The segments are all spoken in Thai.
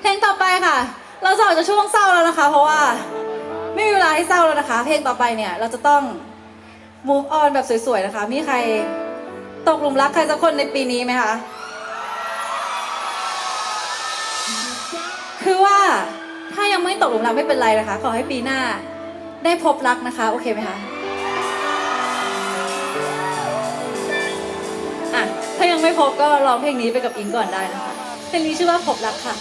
เพลงต่อไปค่ะ เราจะออกจากช่วงเศร้าแล้วนะคะ เพราะว่า ไม่มีเวลาให้เศร้าแล้วนะคะ เพลงต่อไปเนี่ย เราจะต้อง move on แบบสวยๆนะคะ มีใครตกหลุมรักใครสักคนในปีนี้ไหมคะ คือว่าถ้ายังไม่ตกหลุมรักไม่เป็นไรนะคะ ขอให้ปีหน้าได้พบรักนะคะ โอเคไหมคะ พบก็ร้องเพลงนี้ไปกับอิงก่อนได้นะคะเพลงนี้ชื่อว่าพบรักค่ะ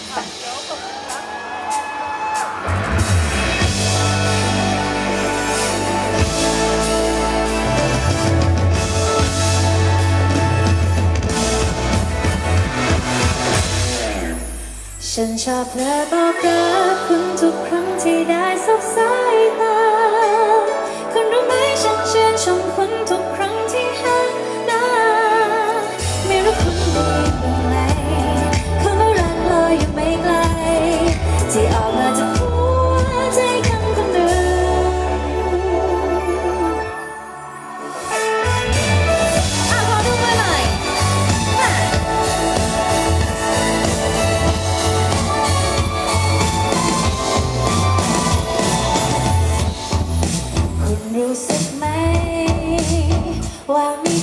ฉันชอบเธอบอกรักคุณทุกครั้งที่ได้สบส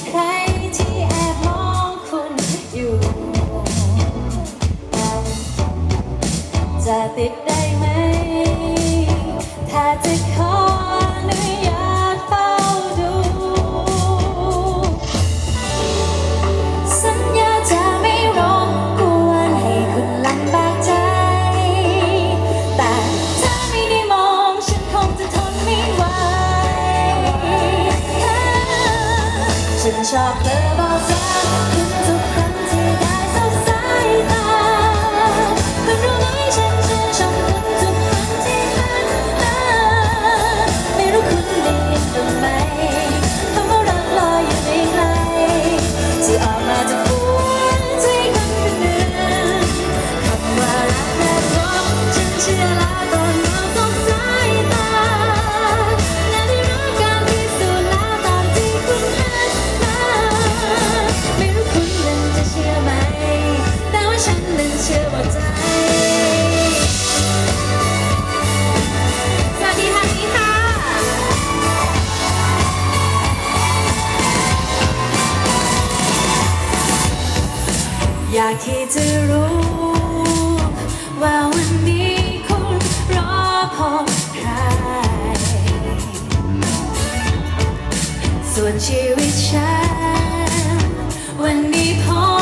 ใครที่แอบมองคุณอยู่ จะติด Wissenschaftler war sein Kind จะรู้ ว่าวันนี้คุณรอพบใคร ส่วนชีวิตฉัน วันนี้พอ